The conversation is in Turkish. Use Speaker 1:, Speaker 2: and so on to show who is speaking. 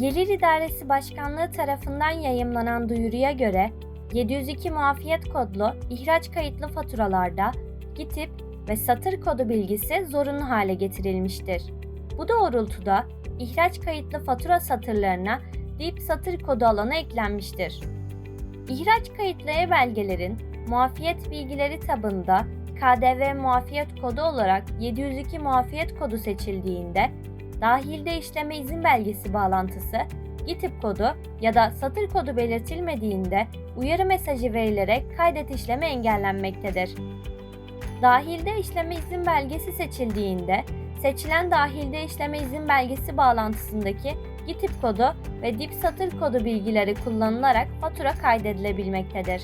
Speaker 1: İdaresi Başkanlığı tarafından yayımlanan duyuruya göre 702 muafiyet kodlu ihraç kayıtlı faturalarda GİTİP ve satır kodu bilgisi zorunlu hale getirilmiştir. Bu doğrultuda ihraç kayıtlı fatura satırlarına DİP satır kodu alanı eklenmiştir. İhraç kayıtlı e-belgelerin muafiyet bilgileri tabında KDV muafiyet kodu olarak 702 muafiyet kodu seçildiğinde dahilde işleme izin belgesi bağlantısı, GİTİP kodu ya da satır kodu belirtilmediğinde uyarı mesajı verilerek kaydet işlemi engellenmektedir. Dahilde işleme izin belgesi seçildiğinde seçilen dahilde işleme izin belgesi bağlantısındaki GİTİP kodu ve dip satır kodu bilgileri kullanılarak fatura kaydedilebilmektedir.